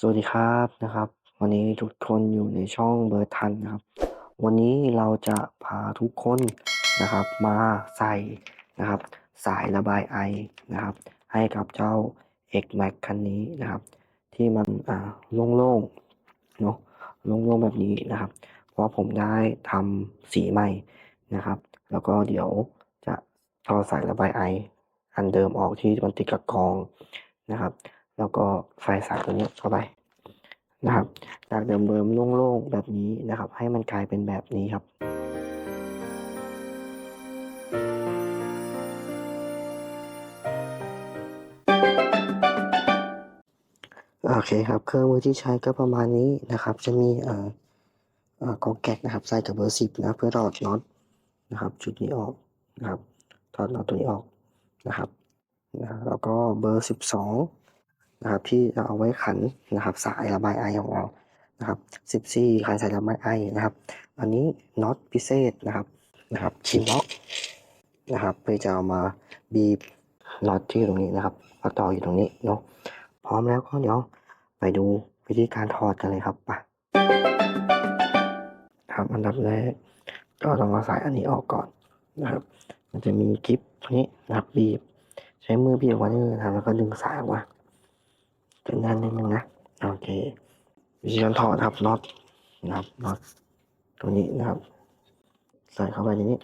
สวัสดีครับนะครับ วันนี้ทุกคนอยู่ในช่องเบิร์ทันนะครับ วันนี้เราจะพาทุกคนนะครับมาใส่นะครับ สายระบายไอนะครับ ให้กับเจ้า X Max คันนี้นะครับ ที่มันอ่าโล่งๆเนาะโล่งๆแบบนี้นะครับ เพราะผมได้ทำสีใหม่นะครับ แล้วก็เดี๋ยวจะเอสายระบายไออันเดิมออกที่มันติดกับกรองนะครับ แล้วก็ใส่สายตัวนี้เข้าไปนะครับ จากเดิมเดิมๆโล่งๆแบบนี้นะครับ ให้มันกลายเป็นแบบนี้ครับโอเคครับ เครื่องมือที่ใช้ก็ประมาณนี้นะครับ จะมีเอ่อเอ่อกองแก๊กนะครับใส่กับเบอร์สิบนะเพื่อถอดน็อตนะครับชุดนี้ออกนะครับถอดน็อตตัวนี้ออกนะครับนะแล้วก็เบอร์สิบสอง นะครับที่จะเอาไว้ขันนะครับสายระบายไอของเรานะครับสิบสี่ขันสายระบายไอนะครับ อันนี้น็อตพิเศษนะครับนะครับชิมล็อกนะครับเพื่อจะเอามาบีบน็อตที่อยู่ตรงนี้นะครับเอาต่ออยู่ตรงนี้เนาะพร้อมแล้วก็เดี๋ยวไปดูวิธีการถอดกันเลยครับไปครับอันดับแรกก็ต้องเอาสายอันนี้ออกก่อนนะครับ มันจะมีกิฟตัวนี้นะครับบีบ ใช้มือบีบออกมานี่เลยนะครับแล้วก็ดึงสายออกมา จนแน่นนิดนึงนะโอเค วิธีการถอดครับน็อตนะครับน็อตตรงนี้นะครับ ใส่เข้าไปในนี้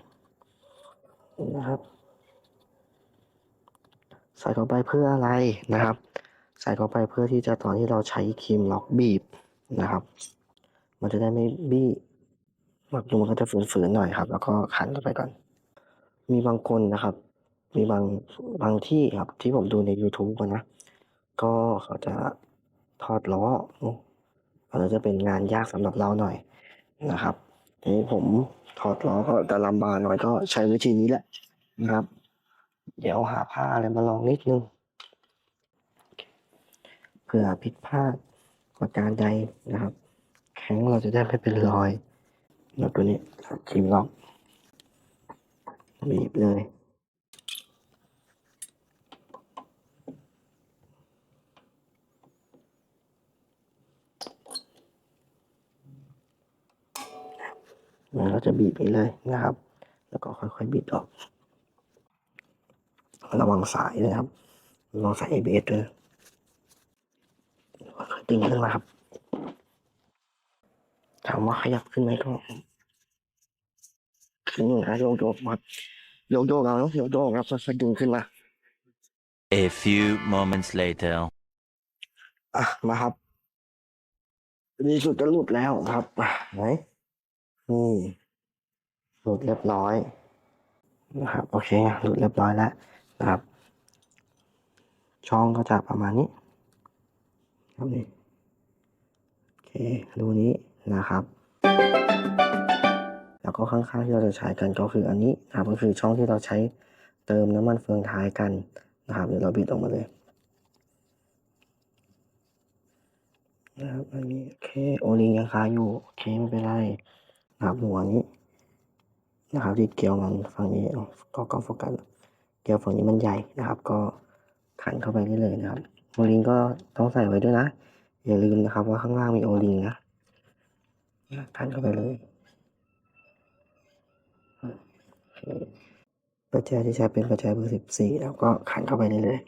นะครับ ใส่เข้าไปเพื่ออะไรนะครับ ใส่เข้าไปเพื่อที่จะตอนที่เราใช้ครีมล็อกบีบนะครับ มันจะได้ไม่บี้แบบดูมันก็จะฝืนๆหน่อยครับ แล้วก็ขันเข้าไปก่อน มีบางคนนะครับ มีบางบางที่ครับที่ผมดูใน YouTube นะ ก็เขาจะถอดล้อเออาจจะเป็นงานยากสำหรับเราหน่อยนะครับทีนี้ผมถอดล้อก็จะลำบากหน่อยก็ใช้วิธีนี้แหละนะครับ เดี๋ยวหาผ้าอะไรมาลองนิดนึงเผื่อผิดพลาดประการใดนะครับ แข็งเราจะได้ไม่เป็นรอยแล้วตัวนี้ครีมล็อกบีบเลย เราจะบีบไปเลยนะครับ แล้วก็ค่อยๆบิดออก ระวังสายนะครับระวังสาย ABS ด้วยค่อยๆดึงขึ้นมาครับ ถามว่าขยับขึ้นไหมก็ขึ้นอยู่นะโยกโยกมาโยกโยกเอาเนอะโยกโยกครับค่อยๆดึงขึ้นมา A few moments later. อะมาครับดีสุดก็หลุดแล้วครับอะไหน นี่หลุดเรียบร้อยนะครับโอเคหลุดเรียบร้อยแล้วนะครับ ช่องก็จะประมาณนี้ครับนี่โอเครูนี้นะครับ แล้วก็ข้างๆที่เราจะใช้กันก็คืออันนี้นะครับก็คือช่องที่เราใช้เติมน้ำมันเฟืองท้ายกันนะครับ เดี๋ยวเราบิดออกมาเลยนะครับอันนี้โอเคโอลิงยังคาอยู่โอเคไม่เป็นไร นะครับหัวนี้นะครับที่เกลียวมันฝั่งนี้เอาก็ก็โฟกัสเกลียวฝั่งนี้มันใหญ่นะครับ ก็ขันเข้าไปได้เลยนะครับโอลิงก็ต้องใส่ไว้ด้วยนะ อย่าลืมนะครับว่าข้างล่างมีโอลิงนะขันเข้าไปเลยประแจที่ใช้เป็นประแจเบอร์สิบสี่แล้วก็ขันเข้าไปได้เลย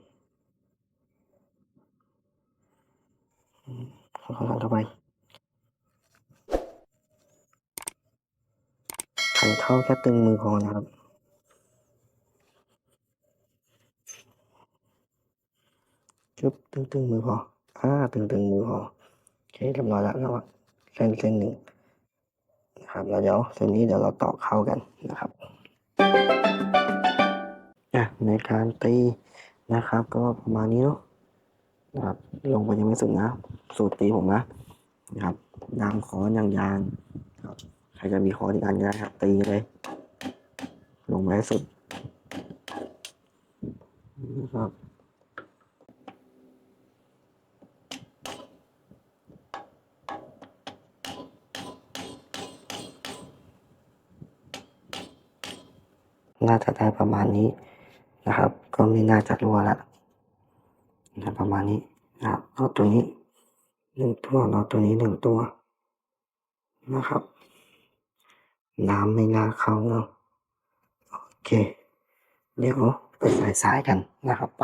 ขันเข้าไปันเข้าแค่ตึงมือพอนะครับจุ๊บตึงตึงมือพออ่าตึงตึงมือพอโอเคเรียบร้อยแล้วแล้วก็เส้นเส้นหนึ่งนะครับแล้วเดี๋ยวเส้นนี้เดี๋ยวเราต่อเข้ากันนะครับอะในการตีนะครับ ก็ประมาณนี้เนาะนะครับลงไปยังไม่สุดนะ สูตรตีผมนะนะครับยางขอยางยางครับ ครจะมีขออีกอันก็ได้ครับ ตีเลย ลงไปให้สุดนะครับน่าจะได้ประมาณนี้นะครับ ก็ไม่น่าจะรั่วละนะประมาณนี้นะครับก็ตัวนี้หนึ่งตัวรอตัวนี้หนึ่งตัวนะครับ น้ำไม่น่าเข้าเนาะโอเค เดี๋ยวไปใส่สายกันนะครับไป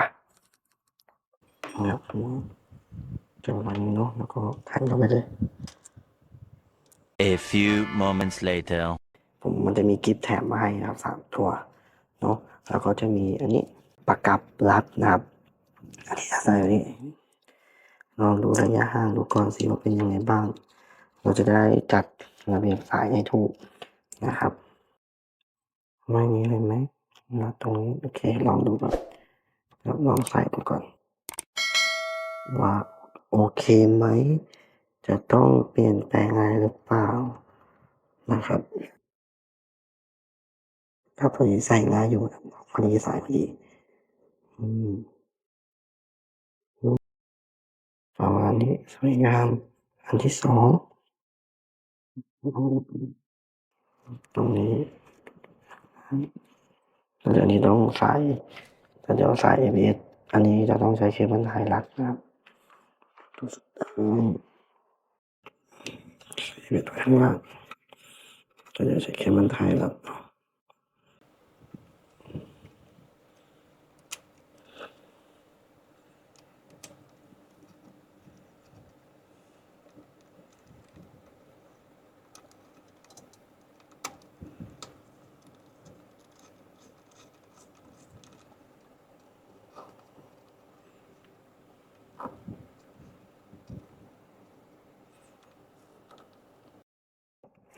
นะครับจนวันนี้เนาะแล้วก็ทันเข้าไปเลย A few moments later. ผมมันจะมีกิฟต์แถมมาให้นะครับสามตัวเนาะแล้วก็จะมีอันนี้ประกับรัดนะครับอันนี้จะใส่อันนี้ลองดูระยะห่างดูก่อนสิว่าเป็นยังไงบ้าง เราจะได้จัดระเบียบสายให้ถูก นะครับไม่มีเลยไหมนะตรงนี้โอเคลองดูก่อนแล้วลองใส่ดูก่อน ว่าโอเคไหม จะต้องเปลี่ยนแปลงอะไรหรือเปล่านะครับ ถ้าพอดีใส่ง่ายอยู่พอดีใส่พอดีอืมประมาณนี้สวยงาม อันที่สอง ตรงนี้แล้วเดี๋ยวนี้ต้องใส่แล้วเดี๋ยวใส่ ABS อันนี้จะต้องใช้เคเบิลไทยรัดนะครับตัวสุดท้ายใส่ ABS ไว้ข้างล่างก็จะใช้เคเบิลไทยรัด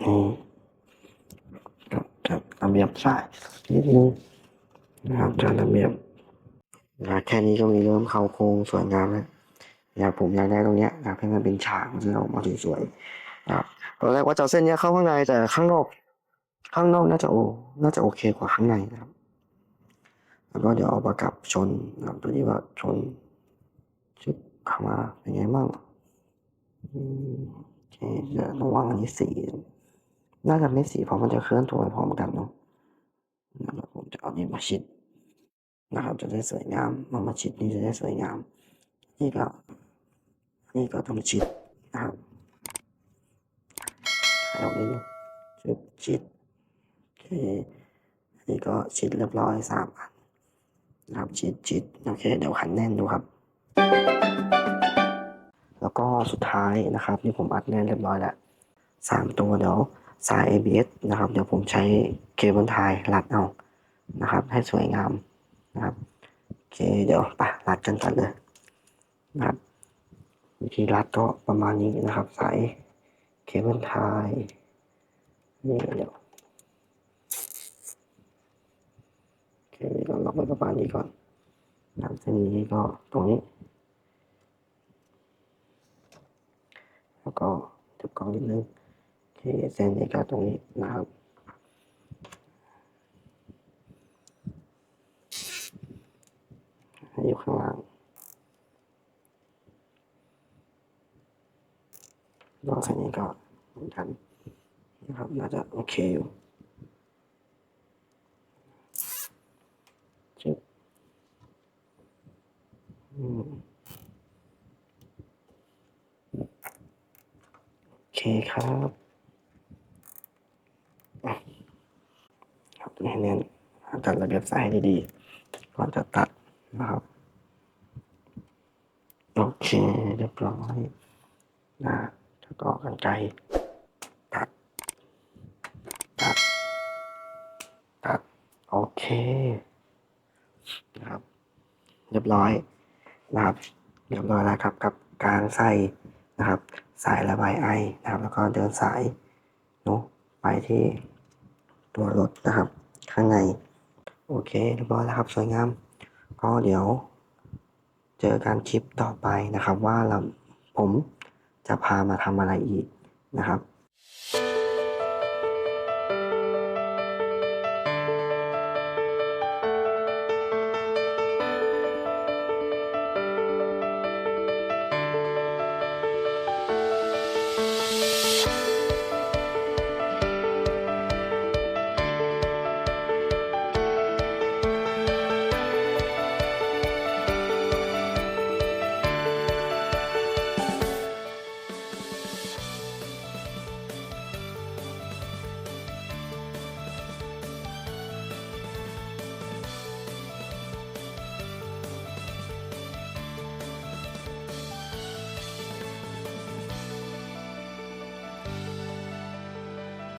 นี่ครับจัดระเบียบสายนิดนึงนะครับจัดระเบียบนะแค่นี้ก็มีเริ่มเข้าโครงสวยงามแล้วอยากผมอยากได้ตรงเนี้ยอยากให้มันเป็นฉากมันจะออกมาสวยๆนะครับตอนแรกว่าจะเอาเส้นเนี้ยเข้าข้างในแต่ข้างนอก ข้างนอกน่าจะโอ น่าจะโอเคกว่าข้างในนะครับ แล้วก็เดี๋ยวเอาประกับชนนะครับตัวนี้ว่าชนชึบเข้ามาเป็นไงบ้างอืมโอเคเดี๋ยวระวังอันนี้สี น่าจะไม่สีเพราะมันจะเคลื่อนตัวไปพร้อมกันเนาะนะครับผมจะเอานี่มาชิดนะครับ จะได้สวยงามมามาชิดนี่จะได้สวยงาม นี่ก็ นี่ก็ต้องชิดนะครับเอานี้ชิดชิดโอเคนนี้ก็ชิดเรียบร้อยสามอันนะครับชิดชิดโอเค เดี๋ยวขันแน่นดูครับ แล้วก็สุดท้ายนะครับที่ผมอัดแน่นเรียบร้อยแล้วสามตัวเดี๋ยว สาย ABS นะครับ เดี๋ยวผมใช้เคเบิลไทยรัดเอานะครับ ให้สวยงามนะครับโอเคเดี๋ยวไปรัดกันก่อนเลยนะครับวิธีรัดก็ประมาณนี้นะครับ สายเคเบิลไทยนี่เดี๋ยวโอเคก็ล็อกไว้ประมาณนี้ก่อนนะครับเส้นนี้ก็ตรงนี้ แล้วก็จับกล้องนิดนึง โอเคเส้นนี้ก็ตรงนี้นะครับอยู่ข้างล่างรองเส้นนี้ก็เหมือนกันนะครับน่าจะโอเคอยู่จึ๊บอืมโอเคครับอะครับตรงนี้เน้นจัดระ เบียบสายให้ดีๆ ก่อนจะตัดนะครับ โอเคเรียบร้อยนะแล้วก็กันไกรตัด ตัด ตัด โอเคนะครับ เรียบร้อยนะครับ เรียบร้อยแล้วครับกับการใส่นะครับ สายระบายไอนะครับ แล้วก็เดินสายเนาะไปที่ตัวรถนะครับ ข้างใน โอเคเรียบร้อยแล้วครับ สวยงาม ก็เดี๋ยว เจอกันคลิปต่อไปนะครับ ว่าเราผมจะพามาทำอะไรอีกนะครับ